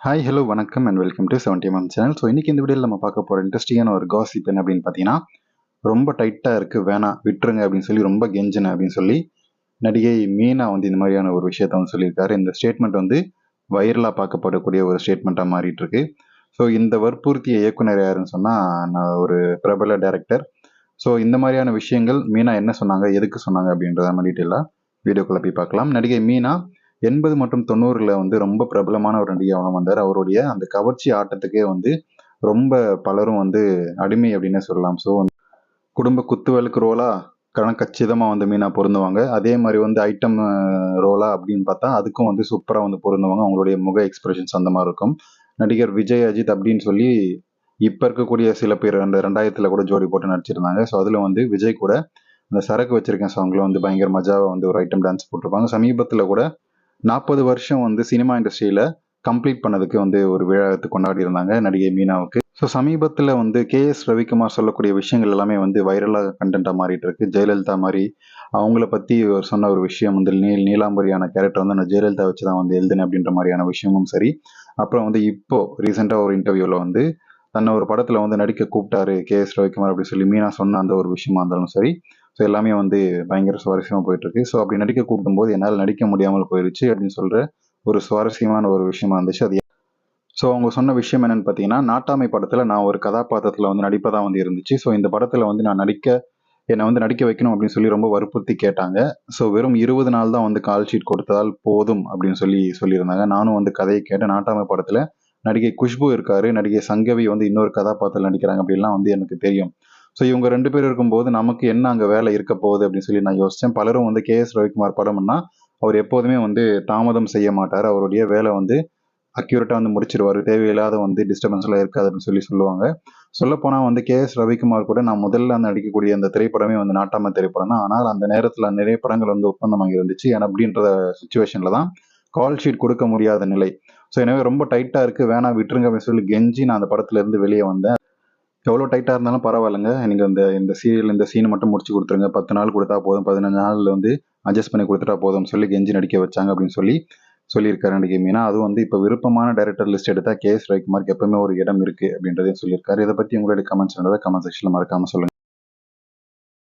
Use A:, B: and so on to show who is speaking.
A: Hi hello வணக்கம் and welcome to seventy M channel so இன்னைக்கு இந்த வீடியோவில் நம்ம பார்க்க போகிற இன்ட்ரெஸ்டிங்கான ஒரு காசிப் என்ன அப்படின்னு பார்த்தீங்கன்னா ரொம்ப டைட்டாக இருக்குது வேணாம் விட்டுருங்க அப்படின்னு சொல்லி ரொம்ப கெஞ்சின அப்படின்னு சொல்லி நடிகை மீனா வந்து இந்த மாதிரியான ஒரு விஷயத்த வந்து சொல்லியிருக்காரு. இந்த ஸ்டேட்மெண்ட் வந்து வைரலாக பார்க்கப்படக்கூடிய ஒரு ஸ்டேட்மெண்ட்டாக மாறிட்டு இருக்கு ஸோ இந்த வற்புறுத்திய இயக்குனர் யாருன்னு சொன்னால் நான் ஒரு பிரபல டைரக்டர் ஸோ இந்த மாதிரியான விஷயங்கள் மீனா என்ன சொன்னாங்க எதுக்கு சொன்னாங்க அப்படின்றத நம்ம டீட்டெயிலாக வீடியோக்குள்ளே போய் பார்க்கலாம். நடிகை மீனா எண்பது மற்றும் தொண்ணூறுல வந்து ரொம்ப பிரபலமான ஒரு நடிகையாக வந்தார். அவருடைய அந்த கவர்ச்சி ஆட்டத்துக்கே வந்து ரொம்ப பலரும் வந்து அடிமை அப்படின்னு சொல்லலாம். ஸோ குடும்ப குத்துவலுக்கு ரோலா கணக்கச்சிதமாக வந்து மீனா பொருந்துவாங்க. அதே மாதிரி வந்து ஐட்டம் ரோலா அப்படின்னு பார்த்தா அதுக்கும் வந்து சூப்பராக வந்து பொருந்துவாங்க. அவங்களுடைய முக எக்ஸ்பிரஷன்ஸ் அந்த மாதிரி இருக்கும். நடிகர் விஜய் அஜித் அப்படின்னு சொல்லி இப்போ இருக்கக்கூடிய சில பேர் அந்த ரெண்டாயிரத்தில் கூட ஜோடி போட்டு நடிச்சிருந்தாங்க. ஸோ அதில் வந்து விஜய் கூட அந்த சரக்கு வச்சிருக்கேன் சாங்கில் வந்து பயங்கர மஜாவாக வந்து ஒரு ஐட்டம் டான்ஸ் போட்டிருப்பாங்க. சமீபத்தில் கூட நாற்பது வருஷம் வந்து சினிமா இண்டஸ்ட்ரியில் கம்ப்ளீட் பண்ணதுக்கு வந்து ஒரு விழாத்து கொண்டாடி இருந்தாங்க நடிகை மீனாவுக்கு. ஸோ சமீபத்தில் வந்து கே எஸ் ரவிக்குமார் சொல்லக்கூடிய விஷயங்கள் எல்லாமே வந்து வைரலாக கண்டென்ட்டாக மாறிட்டு இருக்கு ஜெயலலிதா மாதிரி அவங்கள பற்றி அவர் சொன்ன ஒரு விஷயம் வந்து நீல் நீலாம்பரியான கேரக்டர் வந்து நான் ஜெயலலிதா வச்சு தான் வந்து எழுதுனேன் அப்படின்ற மாதிரியான விஷயமும் சரி. அப்புறம் வந்து இப்போ ரீசெண்டாக ஒரு இன்டர்வியூவில் வந்து தன்னை ஒரு படத்தில் வந்து நடிக்க கூப்பிட்டாரு கே எஸ் ரவிக்குமார் அப்படின்னு சொல்லி மீனா சொன்ன அந்த ஒரு விஷயமா இருந்தாலும் சரி ஸோ எல்லாமே வந்து பயங்கர சுவாரஸ்யமாக போயிட்டுருக்கு. ஸோ அப்படி நடிக்க கூப்பிடும்போது என்னால் நடிக்க முடியாமல் போயிடுச்சு அப்படின்னு சொல்கிற ஒரு சுவாரஸ்யமான ஒரு விஷயமா இருந்துச்சு. அது ஸோ அவங்க சொன்ன விஷயம் என்னென்னு பார்த்தீங்கன்னா நாட்டாமை படத்தில் நான் ஒரு கதாபாத்திரத்தில் வந்து நடிப்பதாக வந்து இருந்துச்சு. ஸோ இந்த படத்தில் வந்து நான் நடிக்க என்னை வந்து நடிக்க வைக்கணும் அப்படின்னு சொல்லி ரொம்ப வற்புறுத்தி கேட்டாங்க. ஸோ வெறும் இருபது நாள் தான் வந்து கால் ஷீட் கொடுத்ததால் போதும் அப்படின்னு சொல்லி சொல்லியிருந்தாங்க. நானும் வந்து கதையை கேட்டேன் நாட்டாமை படத்தில் நடிகை குஷ்பு இருக்காரு நடிகை சங்கவி வந்து இன்னொரு கதாபாத்திரம் நடிக்கிறாங்க அப்படின்லாம் வந்து எனக்கு தெரியும். ஸோ இவங்க ரெண்டு பேர் இருக்கும்போது நமக்கு என்ன அங்கே வேலை இருக்க போகுது அப்படின்னு சொல்லி நான் யோசித்தேன் பலரும் வந்து கே எஸ் ரவிக்குமார் படம்னா அவர் எப்போதுமே வந்து தாமதம் செய்ய மாட்டார். அவருடைய வேலை வந்து அக்யூரேட்டாக வந்து முடிச்சிருவார். தேவையில்லாத வந்து டிஸ்டர்பன்ஸ்லாம் இருக்காது அப்படின்னு சொல்லி சொல்லுவாங்க. சொல்லப்போனால் வந்து கே எஸ் ரவிக்குமார் கூட நான் முதல்ல அந்த நடிக்கக்கூடிய அந்த திரைப்படமே வந்து நாட்டாம திரைப்படம் தான் ஆனால் அந்த நேரத்தில் நிறைய படங்கள் வந்து ஒப்பந்தமாக இருந்துச்சு. ஏன்னா அப்படின்ற சுச்சுவேஷனில் தான் கால் ஷீட் கொடுக்க முடியாத நிலை. ஸோ எனவே ரொம்ப டைட்டாக இருக்குது வேணாம் விட்டுருங்க அப்படின்னு சொல்லி கெஞ்சி நான் அந்த படத்துலேருந்து வெளியே வந்தேன். எவ்வளோ டைட்டாக இருந்தாலும் பரவாயில்லைங்க. நீங்கள் இந்த இந்த சீரியல் இந்த சீனை மட்டும் முடிச்சு கொடுத்துருங்க. பத்து நாள் கொடுத்தா போதும். பதினஞ்சு நாளில் வந்து அட்ஜஸ்ட் பண்ணி கொடுத்துட்டா போதும் சொல்லி கெஞ்சி நடிக்க வச்சாங்க அப்படின்னு சொல்லி சொல்லியிருக்காரு நடிகை மீனா அதுவும் வந்து இப்போ விருப்பமான டைரக்டர் லிஸ்ட் எடுத்தால் கே எஸ் ரவிக்குமார்க்கு எப்பவுமே ஒரு இடம் இருக்குது அப்படின்றதையும் சொல்லியிருக்காரு. இதை பற்றி உங்களுடைய கமெண்ட்ஸ் கமெண்ட் செக்ஷனில் மறக்காமல் சொல்லுங்கள்